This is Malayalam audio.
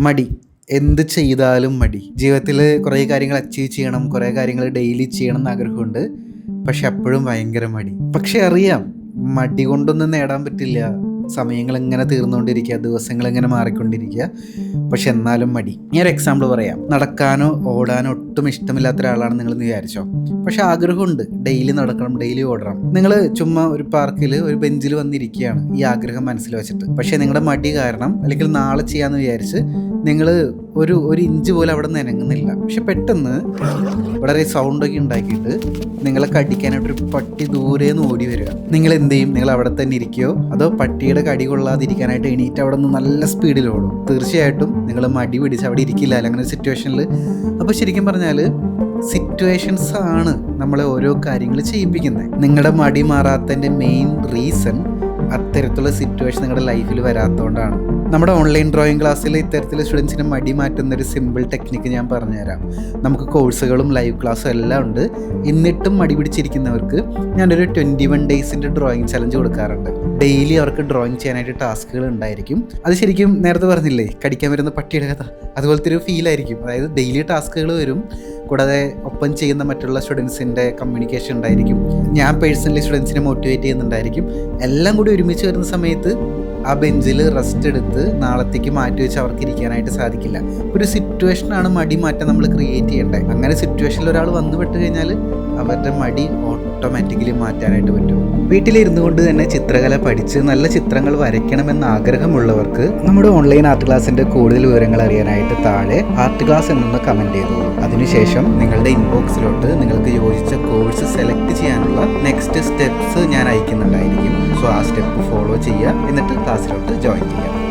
മടി. എന്ത് ചെയ്താലും മടി. ജീവിതത്തിൽ കുറേ കാര്യങ്ങൾ അച്ചീവ് ചെയ്യണം കുറേ കാര്യങ്ങൾ ഡെയിലി ചെയ്യണം എന്ന് ആഗ്രഹമുണ്ട് പക്ഷെ അപ്പോഴും ഭയങ്കര മടി. പക്ഷെ അറിയാം മടി കൊണ്ടൊന്നും നേടാൻ പറ്റില്ല. സമയങ്ങൾ ഇങ്ങനെ തീർന്നുകൊണ്ടിരിക്കുക ദിവസങ്ങൾ ഇങ്ങനെ മാറിക്കൊണ്ടിരിക്കുക. പക്ഷെ എന്നാലും മടി. ഞാൻ ഒരു എക്സാമ്പിൾ പറയാം. നടക്കാനോ ഓടാനോ ഒട്ടും ഇഷ്ടമില്ലാത്ത ഒരാളാണ് നിങ്ങൾ എന്ന് വിചാരിച്ചോ? പക്ഷെ ആഗ്രഹമുണ്ട്. ഡെയിലി നടക്കണം ഡെയിലി ഓടണം. നിങ്ങൾ ചുമ്മാ ഒരു പാർക്കിൽ ഒരു ബെഞ്ചിൽ വന്നിരിക്കുകയാണ് ഈ ആഗ്രഹം മനസ്സിൽ വെച്ചിട്ട്. പക്ഷേ നിങ്ങളുടെ മടി കാരണം അല്ലെങ്കിൽ നാളെ ചെയ്യാമെന്ന് വിചാരിച്ച് നിങ്ങൾ ഒരു ഒരു ഇഞ്ച് പോലും അവിടെ നിന്ന് ഇനങ്ങുന്നില്ല. പക്ഷെ പെട്ടെന്ന് വളരെ സൗണ്ടൊക്കെ ഉണ്ടാക്കിയിട്ട് നിങ്ങളെ കടിക്കാനായിട്ട് ഒരു പട്ടി ദൂരെ നിന്ന് ഓടി വരിക. നിങ്ങൾ എന്ത് ചെയ്യും? നിങ്ങൾ അവിടെ തന്നെ ഇരിക്കുകയോ അതോ പട്ടിയുടെ കടി കൊള്ളാതിരിക്കാനായിട്ട് എണീറ്റ് അവിടെ നിന്ന് നല്ല സ്പീഡിൽ ഓടും? തീർച്ചയായിട്ടും നിങ്ങൾ മടി പിടിച്ച് അവിടെ ഇരിക്കില്ല. അങ്ങനെ സിറ്റുവേഷനിൽ അപ്പോൾ ശരിക്കും പറഞ്ഞാൽ സിറ്റുവേഷൻസ് ആണ് നമ്മളെ ഓരോ കാര്യങ്ങൾ ചെയ്യിപ്പിക്കുന്നത്. നിങ്ങളുടെ മടി മാറാത്തതിന്റെ മെയിൻ റീസൺ അത്തരത്തിലുള്ള സിറ്റുവേഷൻ നിങ്ങളുടെ ലൈഫിൽ വരാത്തതുകൊണ്ടാണ് നമ്മുടെ ഓൺലൈൻ ഡ്രോയിങ് ക്ലാസ്സിൽ ഇത്തരത്തിൽ സ്റ്റുഡൻസിനെ മടി മാറ്റുന്ന ഒരു സിമ്പിൾ ടെക്നിക്ക് ഞാൻ പറഞ്ഞുതരാം. നമുക്ക് കോഴ്സുകളും ലൈവ് ക്ലാസ്സും എല്ലാം ഉണ്ട്. എന്നിട്ടും മടി പിടിച്ചിരിക്കുന്നവർക്ക് ഞാനൊരു ട്വന്റി വൺ ഡേയ്സിന്റെ ഡ്രോയിങ് ചലഞ്ച് കൊടുക്കാറുണ്ട്. ഡെയിലി അവർക്ക് ഡ്രോയിങ് ചെയ്യാനായിട്ട് ടാസ്കുകൾ ഉണ്ടായിരിക്കും. അത് ശരിക്കും നേരത്തെ പറഞ്ഞില്ലേ കടിക്കാൻ വരുന്ന പട്ടിയുടെ കഥ. അതുപോലത്തെ ഒരു ഫീലായിരിക്കും അതായത് ഡെയിലി ടാസ്കുകൾ വരും. കൂടാതെ ഒപ്പം ചെയ്യുന്ന മറ്റുള്ള സ്റ്റുഡൻസിന്റെ കമ്മ്യൂണിക്കേഷൻ ഉണ്ടായിരിക്കും. ഞാൻ പേഴ്സണലി സ്റ്റുഡൻസിനെ മോട്ടിവേറ്റ് ചെയ്യുന്നുണ്ടായിരിക്കും. എല്ലാം കൂടി ഒരുമിച്ച് വരുന്ന സമയത്ത് ആ ബെഞ്ചിൽ റെസ്റ്റ് എടുത്ത് നാളത്തേക്ക് മാറ്റി വെച്ച് അവർക്ക് ഇരിക്കാനായിട്ട് സാധിക്കില്ല. ഒരു സിറ്റുവേഷനാണ് മടി മാറ്റം നമ്മൾ ക്രിയേറ്റ് ചെയ്യേണ്ടത് അങ്ങനെ സിറ്റുവേഷനിൽ ഒരാൾ വന്നു പെട്ട് കഴിഞ്ഞാൽ അവരുടെ മടി ഓട്ടോമാറ്റിക്കലി മാറ്റാനായിട്ട് പറ്റും. വീട്ടിലിരുന്നു കൊണ്ട് തന്നെ ചിത്രകല പഠിച്ച് നല്ല ചിത്രങ്ങൾ വരയ്ക്കണമെന്ന് ആഗ്രഹമുള്ളവർക്ക് നമ്മുടെ ഓൺലൈൻ ആർട്ട് ക്ലാസ്സിന്റെ കൂടുതൽ വിവരങ്ങൾ അറിയാനായിട്ട് താഴെ ആർട്ട് ക്ലാസ് എന്നൊന്ന് കമന്റ് ചെയ്തോളൂ അതിനുശേഷം നിങ്ങളുടെ ഇൻബോക്സിലോട്ട് നിങ്ങൾക്ക് യോജിച്ച കോഴ്സ് സെലക്ട് ചെയ്യാനുള്ള നെക്സ്റ്റ് സ്റ്റെപ്സ് ഞാൻ ആ സ്റ്റെപ്പ് ഫോളോ ചെയ്യുക. എന്നിട്ട് ക്ലാസ്സിലോട്ട് ജോയിൻ ചെയ്യുക.